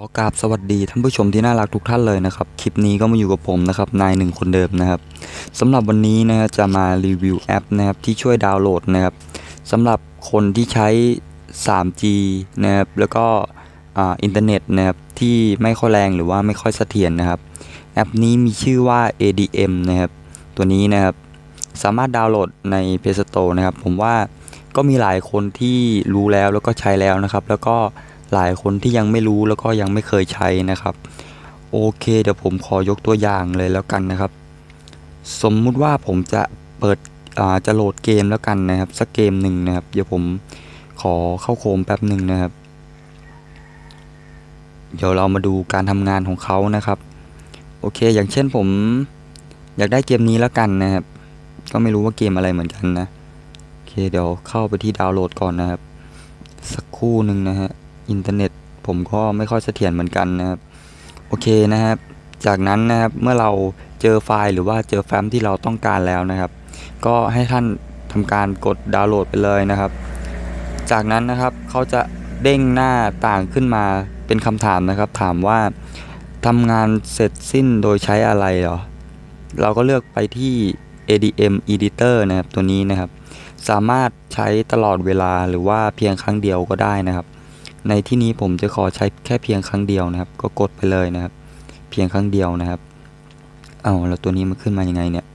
ขอกราบสวัสดีท่านผู้ชมที่น่ารักทุกท่านเลยนะครับ คลิปนี้ก็มาอยู่กับผมนะครับนายหนึ่งคนเดิมนะครับสำหรับวันนี้นะฮะจะมารีวิวแอปนะครับที่ช่วยดาวน์โหลดนะครับสำหรับคนที่ใช้ 3G นะครับแล้วก็อินเทอร์เน็ตนะครับที่ไม่ค่อยแรงหรือว่าไม่ค่อยเสถียรนะครับ แอปนี้มีชื่อว่า ADM นะครับตัวนี้นะครับสามารถดาวน์โหลดใน Play Store นะครับ ผมว่าก็มีหลายคนที่รู้แล้วแล้วก็ใช้แล้วนะครับ แล้วก็ หลายคนที่ยังไม่รู้แล้วก็ยังไม่เคยใช้นะครับ โอเคเดี๋ยวผมขอยกตัวอย่างเลยแล้วกันนะครับ สมมุติว่าผมจะเปิดอ่าจะโหลดเกมแล้วกันนะครับสักเกมหนึ่งนะครับ เดี๋ยวผมขอเข้าโคมแป๊บหนึ่งนะครับ เดี๋ยวเรามาดูการทำงานของเขานะครับ โอเค อย่างเช่นผมอยากได้เกมนี้แล้วกันนะครับ ก็ไม่รู้ว่าเกมอะไรเหมือนกันนะ โอเคเดี๋ยวเข้าไปที่ดาวน์โหลดก่อนนะครับ สักครู่หนึ่งนะฮะ อินเทอร์เน็ต ผมก็ไม่ค่อยเสถียรเหมือนกันนะครับ โอเคนะครับ จากนั้นนะครับเมื่อเราเจอไฟล์หรือว่าเจอแฟ้มที่เราต้องการแล้วนะครับ ก็ให้ท่านทำการกดดาวน์โหลดไปเลยนะครับ จากนั้นนะครับเขาจะเด้งหน้าต่างขึ้นมาเป็นคำถามนะครับ ถามว่าทำงานเสร็จสิ้นโดยใช้อะไรเหรอ เราก็เลือกไปที่ ADM Editor นะครับตัวนี้นะครับ สามารถใช้ตลอดเวลาหรือว่าเพียงครั้งเดียวก็ได้นะครับ ในที่นี้ผมจะขอใช้แค่เพียงครั้งเดียวนะครับ ก็กดไปเลยนะครับ เพียงครั้งเดียวนะครับ เอาแล้วตัวนี้มันขึ้นมายังไงเนี่ย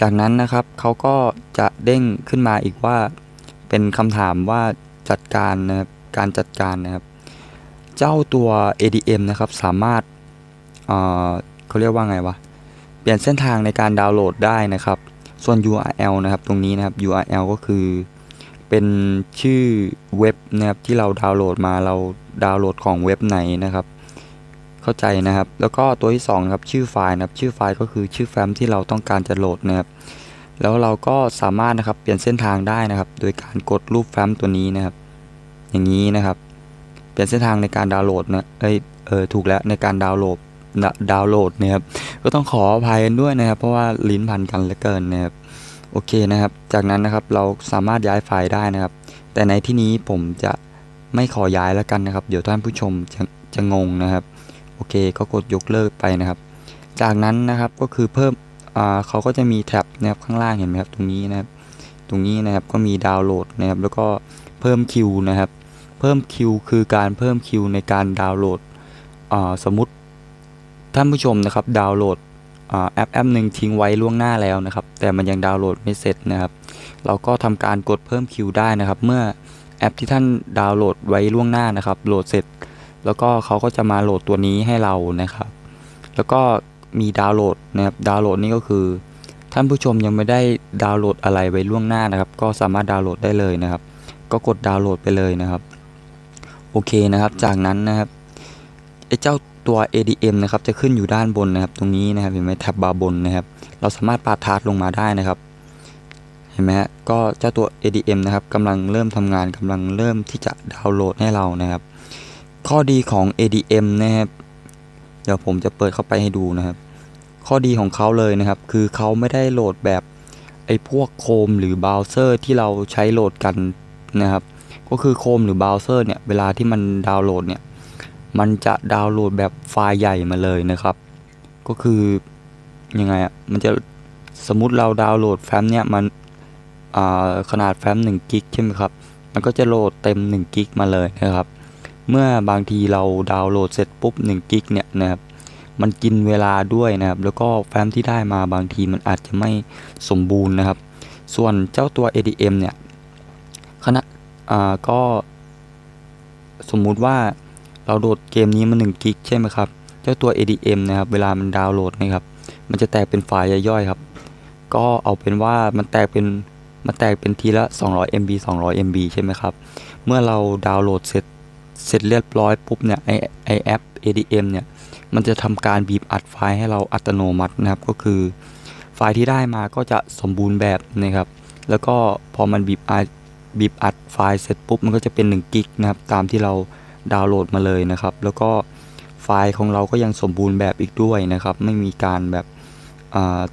จากนั้นนะครับเขาก็จะเด้งขึ้นมาอีกว่า เป็นคำถามว่าจัดการนะครับการจัดการนะครับ เจ้าตัว ADM นะครับสามารถเเขาเรียกว่าไงวะเปลี่ยนเส้นทางในการดาวน์โหลดได้นะครับ ส่วน URL นะครับ ตรงนี้นะครับ URL ก็คือ เป็นชื่อเว็บนะครับที่เราดาวน์โหลดมาเราดาวน์โหลดของเว็บไหนนะครับ เข้าใจนะครับ แล้วก็ตัวที่2ครับชื่อไฟล์นะครับ ชื่อไฟล์ก็คือชื่อแฟ้มที่เราต้องการจะโหลดนะครับ แล้วเราก็สามารถนะครับเปลี่ยนเส้นทางได้นะครับ โดยการกดรูปแฟ้มตัวนี้นะครับ อย่างนี้นะครับ เปลี่ยนเส้นทางในการดาวน์โหลดนะเอ้ยเออถูกแล้วในการดาวน์โหลดนะดาวน์โหลดนะครับก็ต้องขออภัยกันด้วยนะครับ เพราะว่าลิ้นพันกันเหลือเกินนะครับ โอเคนะครับ จากนั้นนะครับเราสามารถย้ายไฟล์ได้นะครับ แต่ในที่นี้ผมจะไม่ขอย้ายแล้วกันนะครับ เดี๋ยวท่านผู้ชมจะจะงงนะครับ โอเคก็กดยกเลิกไปนะครับ จากนั้นนะครับก็คือเพิ่มเขาก็จะมีแท็บนะครับข้างล่างเห็นไหมครับตรงนี้นะครับ ตรงนี้นะครับก็มีดาวน์โหลดนะครับ แล้วก็เพิ่มคิวนะครับ เพิ่มคิวคือการเพิ่มคิวในการดาวน์โหลดอ่าสมมติท่านผู้ชมนะครับดาวน์โหลด แอปแอปหนึ่งทิ้งไว้ล่วงหน้าแล้วนะครับ แต่มันยังดาวน์โหลดไม่เสร็จนะครับ เราก็ทำการกดเพิ่มคิวได้นะครับ เมื่อแอปที่ท่านดาวน์โหลดไว้ล่วงหน้านะครับ โหลดเสร็จ แล้วก็เขาก็จะมาโหลดตัวนี้ให้เรานะครับ แล้วก็มีดาวน์โหลดนะครับ ดาวน์โหลดนี่ก็คือ ท่านผู้ชมยังไม่ได้ดาวน์โหลดอะไรไว้ล่วงหน้านะครับ ก็สามารถดาวน์โหลดได้เลยนะครับ ก็กดดาวน์โหลดไปเลยนะครับ โอเคนะครับ จากนั้นนะครับไอ้เจ้า ตัว ADM นะครับจะขึ้นอยู่ด้านบนนะครับ ตรงนี้นะครับเห็นไหมแท็บบาร์บนนะครับ เราสามารถปาดทาร์ตลงมาได้นะครับ เห็นไหมฮะก็เจ้าตัว ADM นะครับกำลังเริ่มทำงานกำลังเริ่มที่จะดาวน์โหลดให้เรานะครับ ข้อดีของ ADM นะครับเดี๋ยวผมจะเปิดเข้าไปให้ดูนะครับ ข้อดีของเขาเลยนะครับ คือเขาไม่ได้โหลดแบบไอ้พวกโคมหรือเบราว์เซอร์ที่เราใช้โหลดกันนะครับ ก็คือโคมหรือเบราว์เซอร์เนี่ยเวลาที่มันดาวน์โหลดเนี่ย มันจะดาวน์โหลดแบบไฟล์ใหญ่มาเลยนะครับ ก็คือยังไงอะมันจะสมมติเราดาวน์โหลดแฟ้มเนี่ยมันขนาดแฟ้ม1กิกใช่ไหมครับ มันก็จะโหลดเต็ม1กิกมาเลยนะครับ เมื่อบางทีเราดาวน์โหลดเสร็จปุ๊บ1กิกเนี่ยนะครับมันกินเวลาด้วยนะครับ แล้วก็แฟ้มที่ได้มาบางทีมันอาจจะไม่สมบูรณ์นะครับ ส่วนเจ้าตัว ADM เนี่ยขณะอ่าก็สมมุติว่า เราโหลดเกมนี้มา1กิกใช่ไหมครับ เจ้าตัว ADM นะครับ เวลามันดาวน์โหลดนะครับ มันจะแตกเป็นไฟล์ย่อยๆครับ ก็เอาเป็นว่ามันแตกเป็น มันแตกเป็นทีละ 200 MB 200 MB ใช่ไหมครับ เมื่อเราดาวน์โหลดเสร็จ เสร็จเรียบร้อยปุ๊บเนี่ยไอไอแอป ADM เนี่ย มันจะทำการบีบอัดไฟล์ให้เราอัตโนมัตินะครับ ก็คือ ไฟล์ที่ได้มาก็จะสมบูรณ์แบบนะครับ แล้วก็พอมันบีบอัดบีบอัดไฟล์เสร็จปุ๊บมันก็จะเป็น1กิกนะครับ ตามที่เรา ดาวน์โหลดมาเลยนะครับ แล้วก็ไฟล์ของเราก็ยังสมบูรณ์แบบอีกด้วยนะครับ ไม่มีการแบบ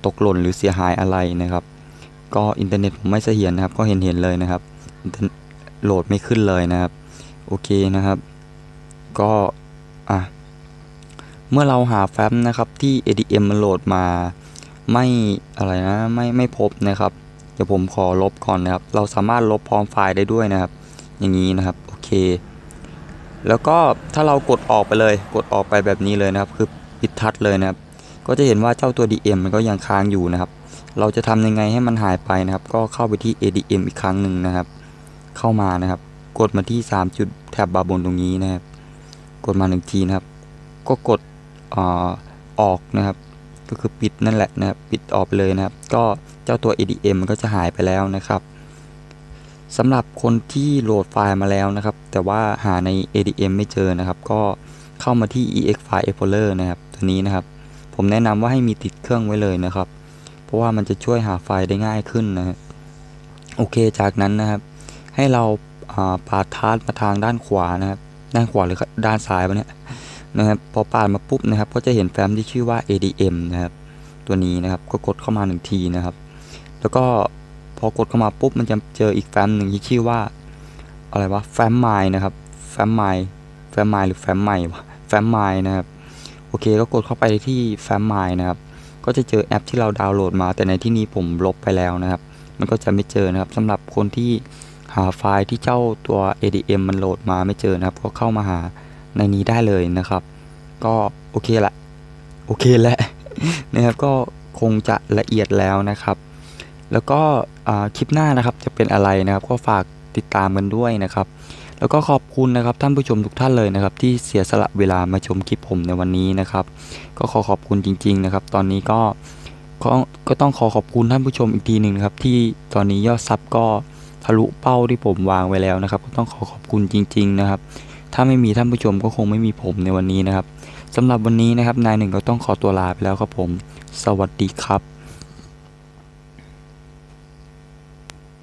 ตกหล่นหรือเสียหายอะไรนะครับ ก็อินเทอร์เน็ตผมไม่เสถียรนะครับ ก็เห็นเห็นเลยนะครับโหลดไม่ขึ้นเลยนะครับ โอเคนะครับ ก็อะเมื่อเราหาแฟ้มนะครับที่ ADM มันโหลดมาไม่อะไรนะไม่ไม่พบนะครับ เดี๋ยวผมขอลบก่อนนะครับ เราสามารถลบพร้อมไฟล์ได้ด้วยนะครับ อย่างนี้นะครับ โอเค แล้วก็ถ้าเรากดออกไปเลยกดออกไปแบบนี้เลยนะครับ คือปิดทัชเลยนะครับ ก็จะเห็นว่าเจ้าตัว DM มันก็ยังค้างอยู่นะครับ เราจะทำยังไงให้มันหายไปนะครับ ก็เข้าไปที่ ADM อีกครั้งหนึ่งนะครับ เข้ามานะครับ กดมาที่ 3 จุดแถบบาร์บนตรงนี้นะครับ กดมาหนึ่งทีนะครับ ก็กดอออกนะครับ ก็คือปิดนั่นแหละนะครับ ปิดออกไปเลยนะครับ ก็เจ้าตัว ADM มันก็จะหายไปแล้วนะครับ สำหรับคนที่โหลดไฟล์มาแล้วนะครับ แต่ว่าหาใน ADM ไม่เจอนะครับ ก็เข้ามาที่ ex file explorer นะครับ ตัวนี้นะครับ ผมแนะนำว่าให้มีติดเครื่องไว้เลยนะครับ เพราะว่ามันจะช่วยหาไฟล์ได้ง่ายขึ้นนะโอเคจากนั้นนะครับ ให้เราอ่าปาดทาร์มาทางด้านขวานะครับ ด้านขวาหรือด้านซ้ายวะเนี่ยนะครับพอปาดมาปุ๊บนะครับ ก็จะเห็นแฟ้มที่ชื่อว่า ADM นะครับ ตัวนี้นะครับก็กดเข้ามาหนึ่งทีนะครับ แล้วก็ พอกดเข้ามาปุ๊บมันจะเจออีกแฟ้มหนึ่งที่ชื่อว่า อะไรวะแฟ้มไมล์นะครับ แฟ้มไมล์แฟ้มไมล์หรือแฟ้มใหม่วะแฟ้มไมล์นะครับ โอเคก็กดเข้าไปที่แฟ้มไมล์นะครับ ก็จะเจอแอปที่เราดาวน์โหลดมา แต่ในที่นี้ผมลบไปแล้วนะครับ มันก็จะไม่เจอนะครับสำหรับคนที่หาไฟล์ที่เจ้าตัว ADM มันโหลดมาไม่เจอนะครับ ก็เข้ามาหาในนี้ได้เลยนะครับ ก็โอเคละโอเคแหละนะครับก็คงจะละเอียดแล้วนะครับ แล้วก็คลิปหน้านะครับจะเป็นอะไรนะครับ ก็ฝากติดตามกันด้วยนะครับ แล้วก็ขอบคุณนะครับท่านผู้ชมทุกท่านเลยนะครับ ที่เสียสละเวลามาชมคลิปผมในวันนี้นะครับ ก็ขอขอบคุณจริง ๆ นะครับ ตอนนี้ก็ก็ก็ต้องขอขอบคุณท่านผู้ชมอีกทีหนึ่งนะครับ ที่ตอนนี้ยอดซับก็ทะลุเป้าที่ผมวางไว้แล้วนะครับ ก็ต้องขอขอบคุณจริง ๆ นะครับ ถ้าไม่มีท่านผู้ชมก็คงไม่มีผมในวันนี้นะครับสำหรับวันนี้นะครับนายหนึ่งก็ต้องขอตัวลาไปแล้วครับผม สวัสดีครับ